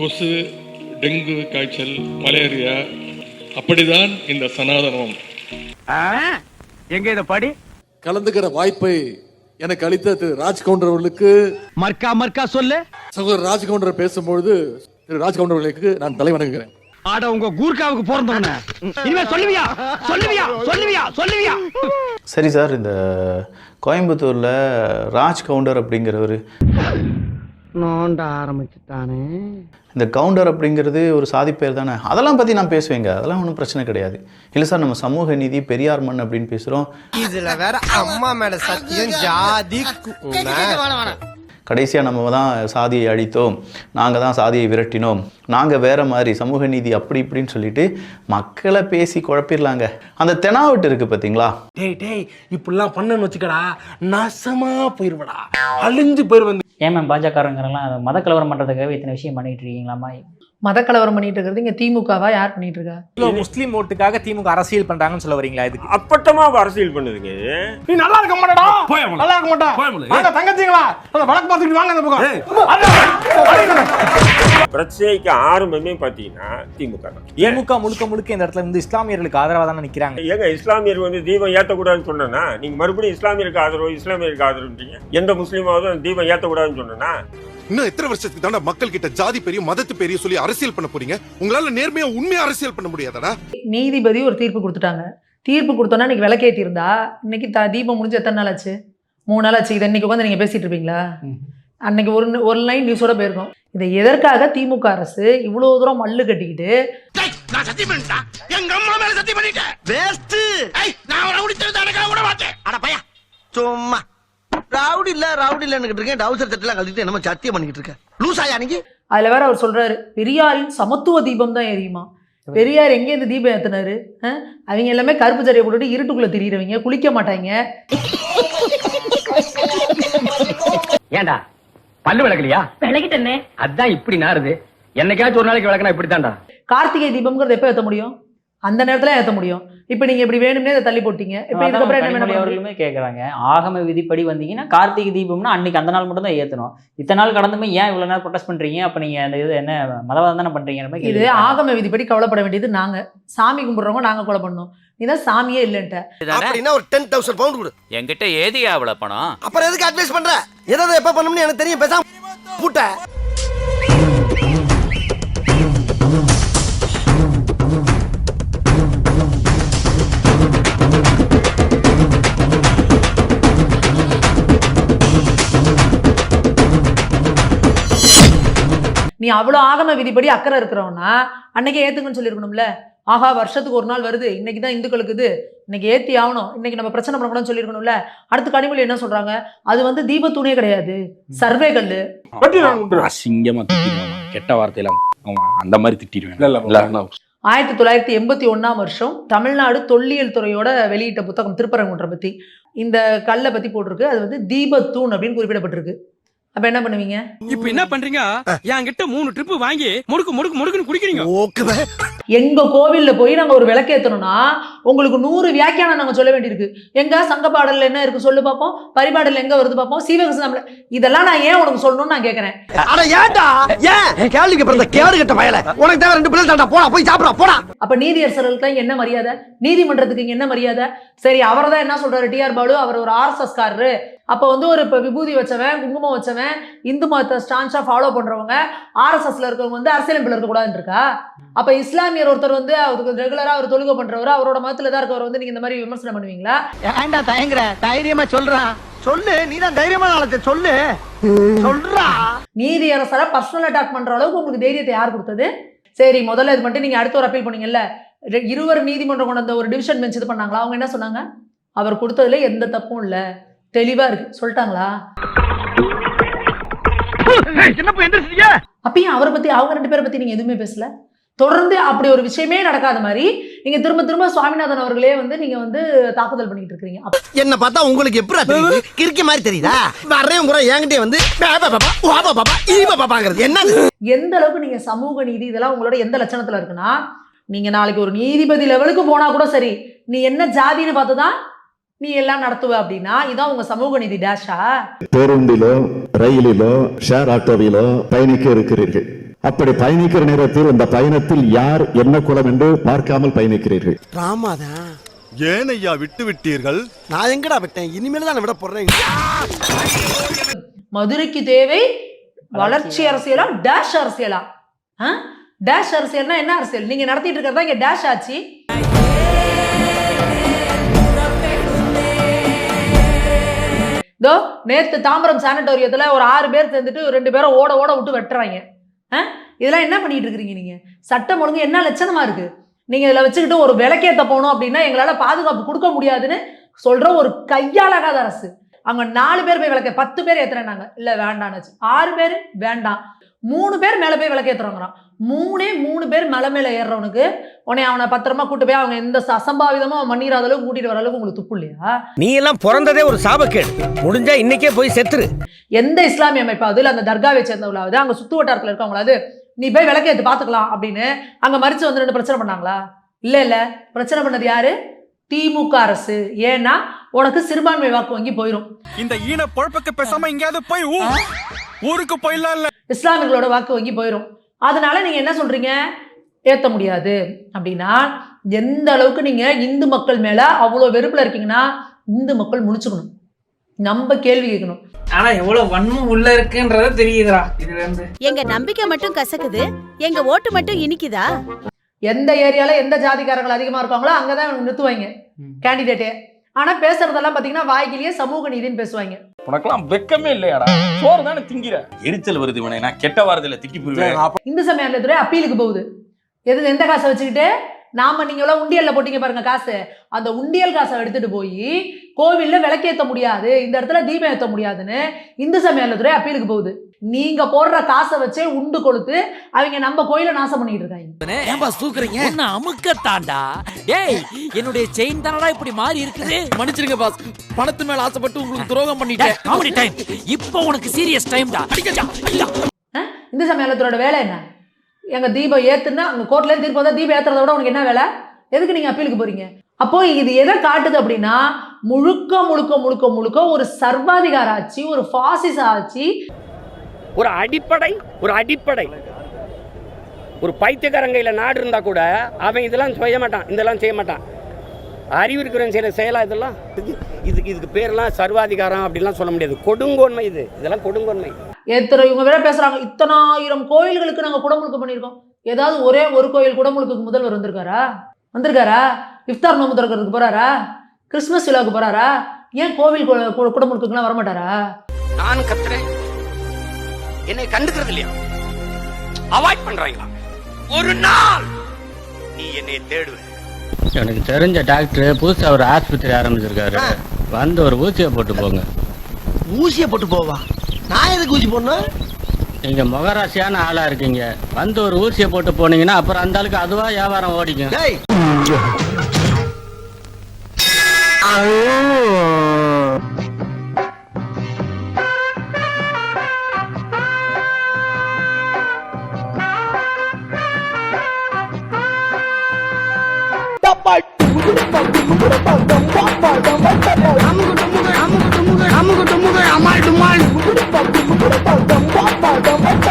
கொசு டெங்கு காய்ச்சல் மலேரியா அப்படிதான் இந்த சனாதனம். எங்க இத படி? கலந்துக்கிற வாய்ப்பை எனக்கு அளித்த திரு ராஜ் கவுண்டர் அவர்களுக்கு மர்க்கா மர்க்கா சொல்லு. சகோதரர் ராஜ் கவுண்டர் பேசும்பொழுது திரு ராஜ் கவுண்டர் அவர்களுக்கு நான் தலை வணங்குகிறேன் ஆட உங்க கூர்க்காவுக்கு பிறந்தவன இனிமே சொல்லுவியா? சொல்லுவியா? சொல்லுவியா? சொல்லுவியா? சரி சார் இந்த கோயம்புத்தூரில் ராஜ் கவுண்டர் அப்படிங்கிறவர். நோண்ட ஆரம்பிச்சுட்டானே. இந்த கவுண்டர் அப்படிங்கிறது ஒரு சாதி பேர் தானே? அதெல்லாம் பற்றி நான் பேசுவேங்க. அதெல்லாம் ஒன்றும் பிரச்சனை கிடையாது. இல்லை சார் நம்ம சமூக நீதி பெரியார் மண் அப்படின்னு பேசுகிறோம் இதுல வேற அம்மா மேல சத்தியம் ஜாதி கடைசியாக நம்ம தான் சாதியை அழித்தோம். நாங்கள் தான் சாதியை விரட்டினோம். நாங்கள் வேற மாதிரி சமூக நீதி அப்படி இப்படின்னு சொல்லிட்டு மக்களை பேசி குழப்பிடலாங்க. அந்த தெனாவட்டு இருக்குது பார்த்தீங்களா டேய் டேய் இப்படிலாம் பண்ணன்னு வச்சுக்கடா நாசமா போயிருவடா. அழிஞ்சு போயிருவ ஏன் மேம் பாஜகங்கிறலாம் மத கலவரம் பண்ணுறதுக்காகவே இத்தனை விஷயம் பண்ணிட்டு இருக்கீங்களாமா மத கலவரம் பண்ணிட்டு இருக்கிறது இங்க திமுகவா யார் பண்ணிட்டு இருக்கா? முஸ்லீம் ஓட்டுக்காக திமுக அரசியல் பண்றாங்கன்னு சொல்ல வரீங்களா இதுக்கு? அப்பட்டமா அரசியல் பண்ணுதுங்க. நீ நல்லா இருக்க மாட்டடா. நல்லா இருக்க மாட்டா. வாங்க தங்கச்சிங்களா? அந்த வழக்கு பார்த்துக்கிட்டு வாங்க அந்த பக்கம். பிரச்சனைக்கு ஆரம்பமே பாத்தீங்கன்னா திமுக தான். திமுக முழுக்க முழுக்க இந்த இடத்துல வந்து இஸ்லாமியர்களுக்கு ஆதரவா தானே நிக்கிறாங்க? ஏங்க இஸ்லாமியர் வந்து தீபம் ஏத்தக்கூடாதுன்னு சொன்னா நீங்க மறுபடியும் இஸ்லாமியருக்கு ஆதரவு இஸ்லாமியருக்கு ஆதரவுன்றீங்க? எந்த முஸ்லீமாவது தீபம் ஏத்தக்கூடாதுன்னு சொன்னா இன்னும் எத்தனை வருஷத்துக்கு தானே மக்கள் கிட்ட ஜாதி பெரிய மதத்து பெரிய சொல்லி அரசியல் பண்ண போறீங்க? உங்களால நேர்மையா உண்மையா அரசியல் பண்ண முடியாதடா? நீதிபதி ஒரு தீர்ப்பு கொடுத்துட்டாங்க. தீர்ப்பு கொடுத்தோன்னா இன்னைக்கு விளக்கேத்தி இருந்தா இன்னைக்கு த தீபம் முடிஞ்சு எத்தனை நாள் ஆச்சு? மூணு நாள் ஆச்சு. இதை இன்னைக்கு உட்காந்து நீங்க பேசிட்டு இருப்பீங்களா? அன்னைக்கு ஒரு ஒரு லைன் நியூஸோட போயிருக்கோம். இதை எதற்காக திமுக அரசு இவ்வளவு தூரம் மல்லு கட்டிக்கிட்டு நான் சத்தியம் பண்ணிட்டேன் எங்க அம்மா மேல சத்தியம் பண்ணிட்டேன் வேஸ்ட் நான் ரவுடி தெரிஞ்ச அடக்க விட மாட்டேன். அட பையா சும்மா. ரவுடி இல்ல ரவுடி இல்லன்னு இருக்கேன். டவுசர் தட்டுலாம் கழட்டிட்டு என்னமோ சத்தியம் பண்ணிக்கிட்டு இருக்க. லூசாயா நீங்க அதுல வேற அவர் சொல்றாரு பெரியாரின் சமத்துவ தீபம் தான் எரியுமா? பெரியார் எங்கே இந்த தீபம் ஏத்துனாரு? அவங்க எல்லாமே கருப்பு ஜரையை போட்டுட்டு இருட்டுக்குள்ள திரியிறவங்க குளிக்க மாட்டாங்க. ஏண்டா? பல்லு விளக்கலையா? விலகிட்டனே அதான் இப்படி நாருது என்னைக்காச்சும் ஒரு நாளைக்கு விளக்கனா இப்படித்தான்டா. கார்த்திகை தீபம்ங்கிறத எப்போ ஏத்த முடியும்? அந்த நேரத்துல ஏத்த முடியும். இப்போ நீங்க இப்படி வேணும்னே இதை தள்ளி போட்டீங்க. இப்போ இதுக்கப்புறம் என்ன? அவர்களுமே கேட்குறாங்க ஆகம விதிப்படி வந்தீங்கன்னா கார்த்திகை தீபம்னா அன்னைக்கு அந்த நாள் மட்டும் தான் ஏற்றணும் இத்தனை நாள் கடந்துமே ஏன் இவ்வளோ நேரம் ப்ரொடெஸ்ட் பண்ணுறீங்க அப்போ நீங்கள் அந்த இது என்ன மதவாதம் தானே பண்ணுறீங்க இது ஆகம விதிப்படி கவலைப்பட வேண்டியது நாங்க. சாமி கும்பிடுறவங்க நாங்க கொலை பண்ணோம் நீ தான் சாமியே இல்லைன்ட்ட. அப்படின்னா ஒரு டென் தௌசண்ட் பவுண்ட் கொடு. என்கிட்ட ஏதியா அவ்வளவு பணம்? அப்புறம் எதுக்கு அட்வைஸ் பண்ற? எதாவது எப்ப பண்ணணும்னு எனக்கு தெரியும் பேசாம பூட்ட. நீ அவ்வளோ ஆகம விதிப்படி அக்கறை இருக்கிறவனா? அன்னைக்கே ஏத்துக்குன்னு சொல்லியிருக்கணும்ல? ஆஹா வருஷத்துக்கு ஒரு நாள் வருது இன்னைக்கு தான் இந்துக்களுக்கு இது இன்னைக்கு ஏத்தி ஆகணும் இன்னைக்கு நம்ம பிரச்சனை பண்ணக்கூடாதுன்னு சொல்லியிருக்கணும்ல. அடுத்து கனிமொழி என்ன சொல்றாங்க? அது வந்து தீபத்தூணே கிடையாது சர்வே கல்லு அசிங்கமா கெட்ட வார்த்தையெல்லாம் அந்த மாதிரி திட்டிடுவேன். ஆயிரத்தி தொள்ளாயிரத்தி எண்பத்தி ஒண்ணாம் வருஷம் தமிழ்நாடு தொல்லியல் துறையோட வெளியிட்ட புத்தகம் திருப்பரங்குன்றம் பத்தி. இந்த கல்லை பத்தி போட்டிருக்கு. அது வந்து தீபத்தூண் அப்படின்னு குறிப்பிடப்பட்டிருக்கு. அப்ப என்ன பண்ணுவீங்க? இப்ப என்ன பண்றீங்க? என்கிட்ட மூணு ட்ரிப் வாங்கி முடுக்கு முடுக்கு முடுக்குன்னு குடிக்கிறீங்க. எங்க கோவில்ல போய் நாங்க ஒரு விளக்கேத்தணும்னா உங்களுக்கு நூறு வியாக்கியானம் நாங்க சொல்ல வேண்டியிருக்கு. எங்க சங்க பாடல்ல என்ன இருக்கு சொல்லு பார்ப்போம் பரிபாடல்ல எங்க வருது பார்ப்போம் சீவகசனம்ல இதெல்லாம் நான் ஏன் உனக்கு சொல்லணும்னு நான் கேக்குறேன். அட ஏன்டா? ஏன்? கேள்விக்கு பிறந்த கேடு கட்ட வயல உனக்கு தேவை ரெண்டு பிள்ளை தாண்டா போடா போய் சாப்பிடா போடா. அப்ப நீதியரசர்களுக்கு என்ன மரியாதை? நீதிமன்றத்துக்கு இங்க என்ன மரியாதை? சரி அவர் தான் என்ன சொல்றாரு? டிஆர் பாலு அவர் ஒரு ஆர்எஸ்எஸ் காரரு அப்ப வந்து ஒரு இப்ப விபூதி வச்சவன் குங்குமம் வச்சவன் இந்து மதத்தை ஸ்டான்ஸா ஃபாலோ பண்றவங்க ஆர்எஸ்எஸ்ல இருக்கவங்க வந்து அரசியலமைப்புல இருக்கக்கூடாதுன்னு இருக்கா? அப்ப இஸ்லாமியர் ஒருத்தர் வந்து அவருக்கு ரெகுலரா அவர் தொழுகை பண்றவர் அவரோட மதத்துல தான் இருக்கவர் வந்து நீங்க இந்த மாதிரி விமர்சனம் பண்ணுவீங்களா? ஏன்டா தயங்குற? தைரியமா சொல்றா. சொல்லு நீ தான் ஆளத்தை சொல்லு. சொல்றா. நீதியரசரை பர்சனல் அட்டாக் பண்ற அளவுக்கு உங்களுக்கு தைரியத்தை யார் கொடுத்தது? சரி முதல்ல இது மட்டும் நீங்க அடுத்த ஒரு அப்பீல் பண்ணீங்கல்ல. இருவர் நீதிமன்றம் கொண்டு வந்த ஒரு டிவிஷன் பெஞ்ச் இது பண்ணாங்களா? அவங்க என்ன சொன்னாங்க? அவர் கொடுத்ததுல எந்த தப்பும் இல்ல. தெளிவா இருக்கு. சொல்லிட்டாங்களா? அப்பயும் அவரை பத்தி அவங்க ரெண்டு பேரை பத்தி நீங்க எதுவுமே பேசல. தொடர்ந்து அப்படி ஒரு விஷயமே நடக்காத மாதிரி நீங்க திரும்ப திரும்ப சுவாமிநாதன் அவர்களே வந்து நீங்க வந்து தாக்குதல் பண்ணிட்டு இருக்கீங்க என்ன பார்த்தா உங்களுக்கு எப்படி கிறுக்கி மாதிரி தெரியுதா? வர்றேன் கூட என்கிட்டயே வந்து என்னது? எந்த அளவுக்கு நீங்க சமூக நீதி இதெல்லாம் உங்களோட எந்த லட்சணத்துல இருக்குன்னா நீங்க நாளைக்கு ஒரு நீதிபதி லெவலுக்கு போனா கூட சரி நீ என்ன ஜாதின்னு பார்த்துதான் நீ எல்லாம் நடத்துவ அப்படின்னா இதான் உங்க சமூக நீதி டேஷா பேருந்திலோ ரயிலிலோ ஷேர் ஆட்டோவிலோ பயணிக்க இருக்கிறீர்கள். அப்படி பயணிக்கிற நேரத்தில் அந்த பயணத்தில் யார் என்ன குலம் என்று பார்க்காமல் பயணிக்கிறீர்கள். ராமாதான் ஏன் ஐயா விட்டு விட்டீர்கள்? நான் எங்கடா விட்டேன்? இனிமேல் தான் விட போறேன். மதுரைக்கு தேவை வளர்ச்சி அரசியலா டேஷ் அரசியலா? ஆ? டேஷ் அரசியல்னா என்ன அரசியல்? நீங்க நடத்திட்டு இருக்கிறதா இங்க டேஷ் ஆச்சு. இதோ நேத்து தாம்பரம் சானிட்டோரியத்துல ஒரு ஆறு பேர் சேர்ந்துட்டு ரெண்டு பேரை ஓட ஓட விட்டு வெட்டுறாங்க? இதெல்லாம் என்ன பண்ணிட்டு இருக்கிறீங்க நீங்க? சட்டம் ஒழுங்கு என்ன லட்சணமா இருக்கு? நீங்க இதில் வச்சுக்கிட்டு ஒரு விளக்கேற்ற போகணும் அப்படின்னா எங்களால் பாதுகாப்பு கொடுக்க முடியாதுன்னு சொல்ற ஒரு கையாளாகாத அரசு. அங்கே நாலு பேர் போய் விளக்க பத்து பேர் ஏத்துறேன்னாங்க. இல்லை வேண்டான்னு ஆறு பேர் வேண்டாம். மூணு பேர் மேல போய் விளக்கேத்துறோங்கிறான். மூணே மூணு பேர் மலை மேல ஏறுறவனுக்கு உடனே அவனை பத்திரமா கூட்டு போய் அவங்க எந்த அசம்பாவிதமும் அவன் மண்ணிராத அளவுக்கு கூட்டிட்டு வர அளவுக்கு உங்களுக்கு துப்பு இல்லையா நீ எல்லாம் பிறந்ததே ஒரு சாபக்கேடு. முடிஞ்சா இன்னைக்கே போய் செத்துரு. எந்த இஸ்லாமிய அமைப்பாவது இல்ல அந்த தர்காவை சேர்ந்தவங்களாவது அங்க சுத்து வட்டாரத்துல இருக்கவங்களாவது நீ போய் விளக்கேத்து பாத்துக்கலாம் அப்படின்னு அங்க மறிச்சு வந்து ரெண்டு பிரச்சனை பண்ணாங்களா? இல்ல இல்ல. பிரச்சனை பண்ணது யாரு? திமுக அரசு. ஏன்னா உனக்கு சிறுபான்மை வாக்கு வங்கி போயிடும் இந்த ஈன பொழப்புக்கு பேசாம எங்கேயாவது போய் ஊருக்கு போயிடலாம் இல்ல. இஸ்லாமியர்களோட வாக்கு வங்கி போயிடும் அதனால நீங்க என்ன சொல்றீங்க? ஏத்த முடியாது. அப்படின்னா எந்த அளவுக்கு நீங்க இந்து மக்கள் மேல அவ்வளவு வெறுப்புல இருக்கீங்கன்னா இந்து மக்கள் முழிச்சுக்கணும். நம்ம கேள்வி கேட்கணும். ஆனா எவ்வளவு வன்மம் உள்ள இருக்குன்றத தெரியுதுடா இதுல இருந்து. எங்க நம்பிக்கை மட்டும் கசக்குது எங்க ஓட்டு மட்டும் இனிக்குதா? எந்த ஏரியால எந்த ஜாதிக்காரங்கள் அதிகமா இருக்காங்களோ அங்கதான் நிறுத்துவாங்க கேண்டிடேட்டே. ஆனா பேசுறதெல்லாம் பாத்தீங்கன்னா வாய்க்கிலேயே சமூக நீதினு பேசுவாங்க. உனக்கெல்லாம் வெக்கமே இல்லையாடா? சோறு தானே திங்கிற? எரிச்சல் வருது இவனை. நான் கெட்ட வாரத்துல திட்டி போயிருவேன் இந்து சமய அறநிலையத்துறை அப்பீலுக்கு போகுது. எது எந்த காசை வச்சுக்கிட்டு? நாம நீங்க எல்லாம் உண்டியல்ல போட்டீங்க பாருங்க காசு. அந்த உண்டியல் காசை எடுத்துட்டு போய் கோவில்ல விளக்கேத்த முடியாது. இந்த இடத்துல தீபம் ஏத்த முடியாதுன்னு இந்து சமய அறநிலையத்துறை அப்பீலுக்கு போகுது. நீங்க போடுற காசை வச்சே உண்டு கொடுத்து அவங்க நம்ம கோயிலை நாசம் பண்ணிட்டு இருக்காங்க. ஏன்பா தூக்குறீங்க? என்ன அமுக்கத்தாண்டா டேய் என்னுடைய செயின் தானடா இப்படி மாறி இருக்குது? மன்னிச்சிருங்க பாஸ் பணத்து மேல ஆசைப்பட்டு உங்களுக்கு துரோகம் பண்ணிட்டேன். காமெடி டைம் இப்போ உனக்கு சீரியஸ் டைம்டா இந்து சமய அறநிலையத்துறையோட வேலை என்ன? எங்கள் தீபம் ஏற்றுனா அங்கே கோர்ட்லேருந்து தீர்ப்பு வந்தால் தீபம் ஏற்றுறத விட உனக்கு என்ன வேலை? எதுக்கு நீங்கள் அப்பீலுக்கு போகிறீங்க அப்போ இது எதை காட்டுது அப்படின்னா முழுக்க முழுக்க முழுக்க முழுக்க ஒரு சர்வாதிகார ஆட்சி ஒரு ஃபாசிஸ் ஆட்சி ஒரு அடிப்படை ஒரு அடிப்படை. ஒரு பைத்தியக்காரங்கையில் நாடு இருந்தால் கூட அவன் இதெல்லாம் செய்ய மாட்டான் இதெல்லாம் செய்ய மாட்டான். அறிவு இருக்கிறவன் செயலாக இதெல்லாம்? இது- இதுக்கு இதுக்கு பேர்லாம் சர்வாதிகாரம் அப்படிலாம் சொல்ல முடியாது. கொடுங்கோன்மை இது. இதெல்லாம் கொடுங்கோன்மை. எத்தனை இவங்க வேற பேசுறாங்க? இத்தனாயிரம் கோயில்களுக்கு நாங்க குடமுழுக்கு பண்ணியிருக்கோம். ஏதாவது ஒரே ஒரு கோயில் குடமுழுக்குக்கு முதல்வர் வந்திருக்காரா? வந்திருக்காரா? இஃப்தார் நோம்பு திறக்கிறதுக்கு போறாரா? கிறிஸ்மஸ் விழாவுக்கு போறாரா? ஏன் கோவில் கு- கு- குடமுழுக்குக்குலாம் வரமாட்டாரா? நான் கத்துறேன். என்னை கண்டுக்கிறது இல்லையா? அவாய்ட் பண்றாங்களா? ஒரு நாள் நீ என்னை தேடுவ எனக்கு தெரிஞ்ச டாக்டர் புதுசா ஒரு ஆஸ்பத்திரி ஆரம்பிச்சிருக்காரு. வந்து ஒரு ஊசியை போட்டு போங்க. ஊசியை போட்டு போவா? நான் எதுக்கு ஊசி போடணும்? நீங்க முகராசியான ஆளா இருக்கீங்க. வந்து ஒரு ஊசியை போட்டு போனீங்கன்னா அப்புறம் அந்த ஆளுக்கு அதுவா வியாபாரம் ஓடிக்கும். டேய்.